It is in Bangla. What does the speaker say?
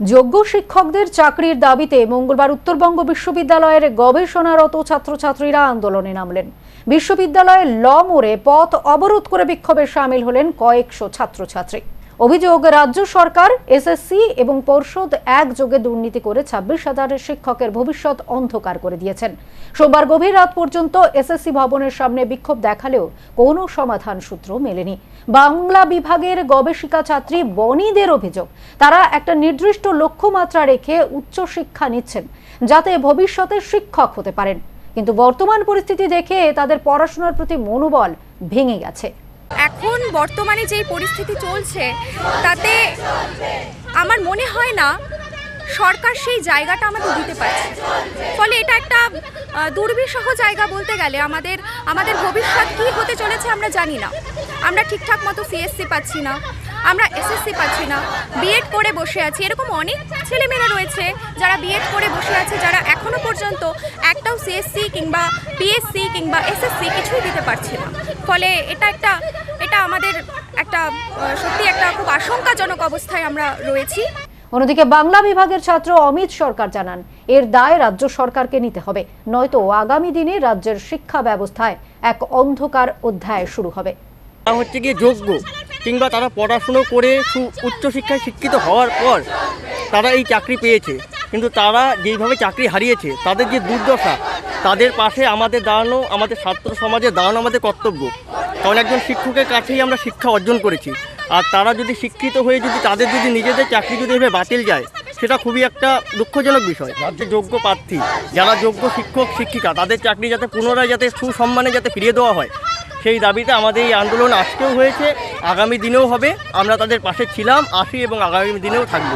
যোগ্য শিক্ষকদের চাকরির দাবিতে মঙ্গলবার উত্তরবঙ্গ বিশ্ববিদ্যালয়ের গবেষণারত ছাত্রছাত্রীরা আন্দোলনে নামলেন। বিশ্ববিদ্যালয়ের ল মোড়ে পথ অবরোধ করে বিক্ষোভে সামিল হলেন কয়েকশো ছাত্রছাত্রী। অভিযোগ, রাজ্য সরকার, এসএসসি এবং পর্ষদ একযোগে দুর্নীতি করে ছাব্বিশ হাজার শিক্ষকের ভবিষ্যৎ অন্ধকার করে দিয়েছেন। সোমবার গভীর রাত পর্যন্ত এসএসসি ভবনের সামনে বিক্ষোভ দেখালেও কোনো সমাধান সূত্র মেলেনি। বাংলা বিভাগের গবেষিকা ছাত্রী বনিদের অভিযোগ, তারা একটা নির্দিষ্ট লক্ষ্যমাত্রা রেখে উচ্চশিক্ষা নিচ্ছেন যাতে ভবিষ্যতে শিক্ষক হতে পারেন। কিন্তু বর্তমান পরিস্থিতি দেখে তাদের পড়াশোনার প্রতি মনোবল ভেঙে গেছে। এখন বর্তমানে যেই পরিস্থিতি চলছে, তাতে আমার মনে হয় না সরকার সেই জায়গাটা আমাদের দিতে পারছে। ফলে এটা একটা দুর্বিষহ জায়গা বলতে গেলে আমাদের আমাদের ভবিষ্যৎ কী হতে চলেছে আমরা জানি না। আমরা ঠিকঠাক মতো সিএসসি পাচ্ছি না, আমরা এসএসসি পাচ্ছি না বিএড করে বসে আছি। এরকম অনেক ছেলেমেয়েরা রয়েছে যারা বিএড করে বসে আছে, যারা এখনও পর্যন্ত সিএসসি কিংবা পিএসসি কিংবা এসএসসি কিছুই দিতে পারছে না। ফলে এটা একটা এটা আমাদের একটা সত্যি একটা খুব আশঙ্কাজনক অবস্থায় আমরা রয়েছি। অন্যদিকে বাংলা বিভাগের ছাত্র অমিত সরকার জানান এর দায় রাজ্য সরকারকে নিতে হবে নয়তো আগামী দিনে রাজ্যের শিক্ষা ব্যবস্থায় এক অন্ধকার অধ্যায় শুরু হবে। হচ্ছে গিয়ে যোগ্য কিংবা তারা পড়াশুনো করে উচ্চশিক্ষায় শিক্ষিত হওয়ার পর তারা এই চাকরি পেয়েছে। কিন্তু তারা যেইভাবে চাকরি হারিয়েছে, তাদের যে দুর্দশা, তাদের পাশে আমাদের দাঁড়ানো, আমাদের ছাত্র সমাজে দাঁড়ানো আমাদের কর্তব্য। কারণ একজন শিক্ষকের কাছেই আমরা শিক্ষা অর্জন করেছি। আর তারা যদি শিক্ষিত হয়ে যদি তাদের যদি নিজেদের চাকরি যদি এভাবে বাতিল যায়, সেটা খুবই একটা দুঃখজনক বিষয়। রাজ্যে যোগ্য প্রার্থী, যারা যোগ্য শিক্ষক, শিক্ষিকা, তাদের চাকরি যাতে পুনরায় যাতে সুসম্মানে যাতে ফিরিয়ে দেওয়া হয়, সেই দাবিতে আমাদের এই আন্দোলন আজকেও হয়েছে, আগামী দিনেও হবে। আমরা তাদের পাশে ছিলাম, আসি এবং আগামী দিনেও থাকব।